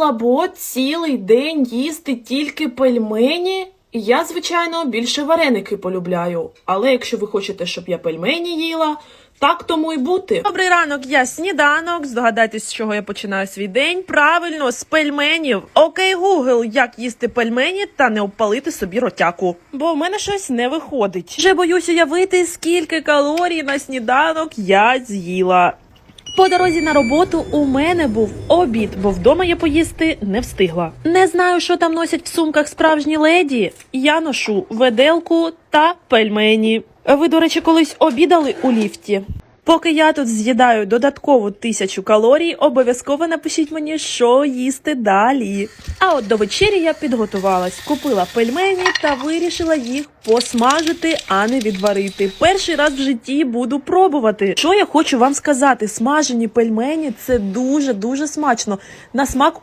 слабо цілий день їсти тільки пельмені? Я, звичайно, більше вареники полюбляю. Але якщо ви хочете, щоб я пельмені їла, так тому й бути. Добрий ранок, я сніданок. Здогадайтесь, з чого я починаю свій день. Правильно, з пельменів. Окей, Гугл, як їсти пельмені та не обпалити собі ротяку. Бо в мене щось не виходить. Вже боюсь уявити, скільки калорій на сніданок я з'їла. По дорозі на роботу у мене був обід, бо вдома я поїсти не встигла. Не знаю, що там носять в сумках справжні леді. Я ношу веделку та пельмені. Ви, до речі, колись обідали у ліфті. Поки я тут з'їдаю додаткову тисячу калорій, обов'язково напишіть мені, що їсти далі. А от до вечері я підготувалась, купила пельмені та вирішила їх посмажити, а не відварити. Перший раз в житті буду пробувати. Що я хочу вам сказати? Смажені пельмені це дуже дуже смачно. На смак